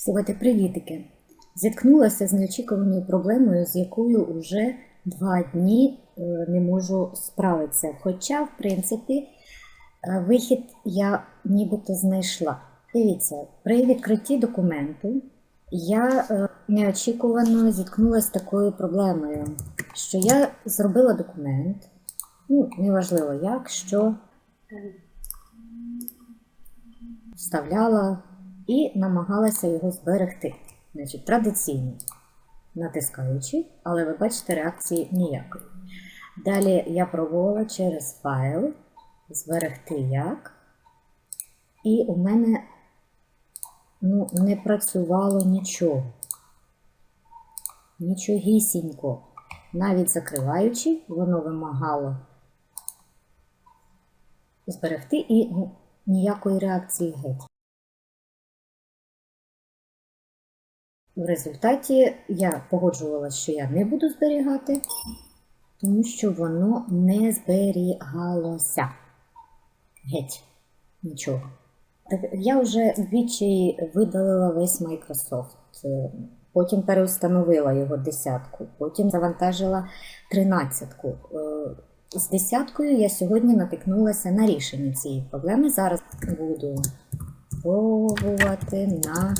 Слухайте, привітики. Зіткнулася з неочікуваною проблемою, з якою вже два дні е, не можу справитися. Хоча, в принципі, е, вихід я нібито знайшла. Дивіться, при відкритті документу я е, неочікувано зіткнулася з такою проблемою, що я зробила документ, ну, неважливо як, що вставляла і намагалася його зберегти. Значить, традиційно натискаючи, але ви бачите реакції ніякої. Далі я пробувала через файл зберегти як, і у мене ну, не працювало нічого. Нічогісінько. Навіть закриваючи, воно вимагало зберегти і ну, ніякої реакції геть. В результаті я погоджувалася, що я не буду зберігати, тому що воно не зберігалося. Геть. Нічого. Так я вже вдвічі видалила весь Microsoft. Е, Потім переустановила його десятку, потім завантажила тринадцятку. Е, З десяткою я сьогодні натикнулася на рішення цієї проблеми. Зараз буду пробувати на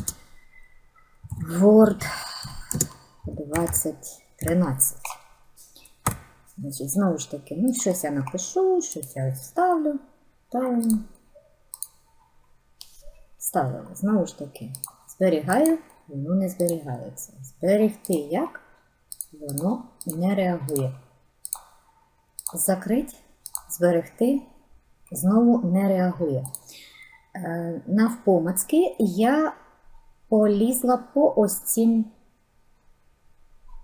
Word 2013. Значить, знову ж таки, ну, щось я напишу, щось я вставлю. Та ставила. Знову ж таки, зберігаю, воно не зберігається. Зберегти як? Воно не реагує. Закрить, зберегти, знову не реагує. Е, Навпомацьки я полізла по ось цим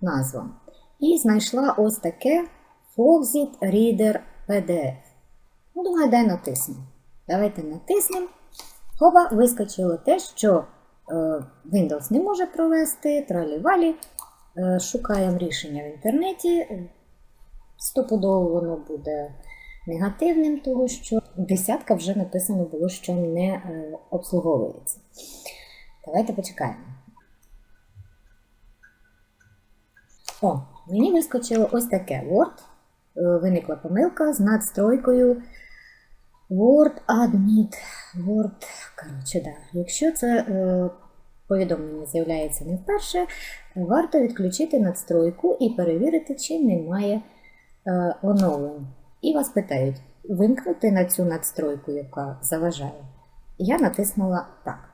назвам. І знайшла ось таке Foxit Reader PDF. Ну, думаю, дай натисну. Давайте натиснемо. Хоба, вискочило те, що е, Windows не може провести, тралі-валі. Е, шукаємо рішення в інтернеті. Стопудово воно буде негативним, тому що десятка вже написано було, що не е, обслуговується. Давайте почекаємо. О, мені вискочило ось таке Word. Е, Виникла помилка з надстройкою Word Admit. Word. Коротше, да. Якщо це е, повідомлення з'являється не вперше, варто відключити надстройку і перевірити, чи немає е, оновлень. І вас питають, вимкнути на цю надстройку, яка заважає. Я натиснула так.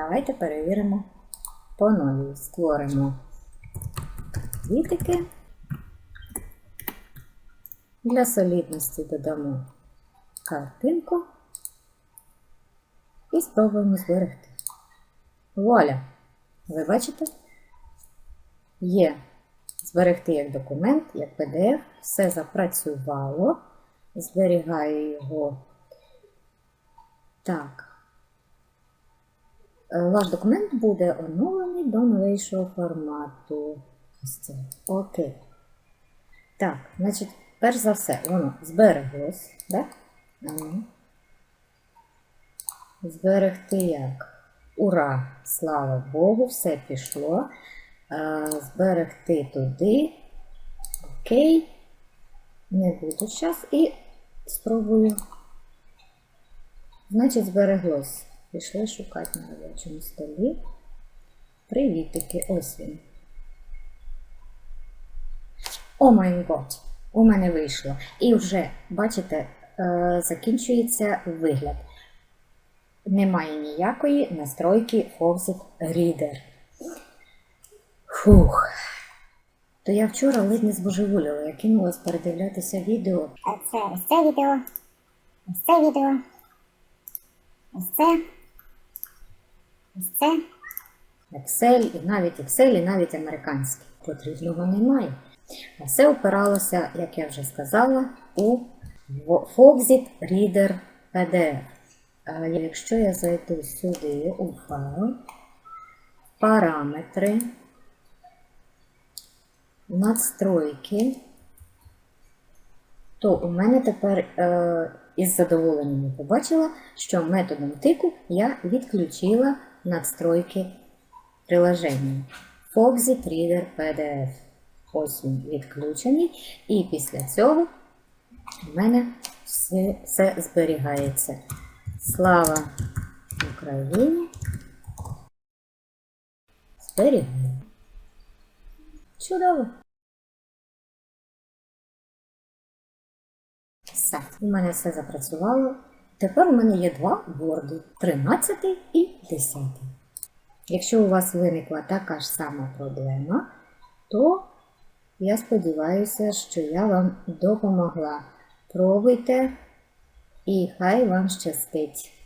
Давайте перевіримо по новій. Створимо вітики. Для солідності додамо картинку і спробуємо зберегти. Вуаля! Ви бачите? Є зберегти як документ, як PDF, все запрацювало. Зберігаю його. Так. Е, Ваш документ буде оновлений до новішого формату. Окей. Так, значить, перш за все, воно збереглось, так? Ану. Зберегти як? Ура! Слава Богу, все пішло. Е, Зберегти туди. Окей. Не буду зараз і спробую. Значить, збереглось. Пішли шукати на робочому столі. Привітики, ось він. О май гот! У мене вийшло. І вже, бачите, е, закінчується вигляд. Немає ніякої настройки Fawcett Reader. Фух. То я вчора ледь не збожеволіла. Я кинулась передивлятися відео. Це ось це відео. Ось це відео. Ось це. Це. Excel, і навіть Excel, і навіть американський. Потрібного немає. А все опиралося, як я вже сказала, у Foxit Reader PDF. Якщо я зайду сюди у файл, параметри, надстройки, то у мене тепер е, із задоволенням побачила, що методом тику я відключила надстройки приложення Foxit Reader PDF. Ось він відключений. І після цього у мене все, все зберігається. Слава Україні! Зберігаю. Чудово! Все, у мене все запрацювало. Тепер у мене є два борди 13 і 10. Якщо у вас виникла така ж сама проблема, то я сподіваюся, що я вам допомогла. Пробуйте і хай вам щастить!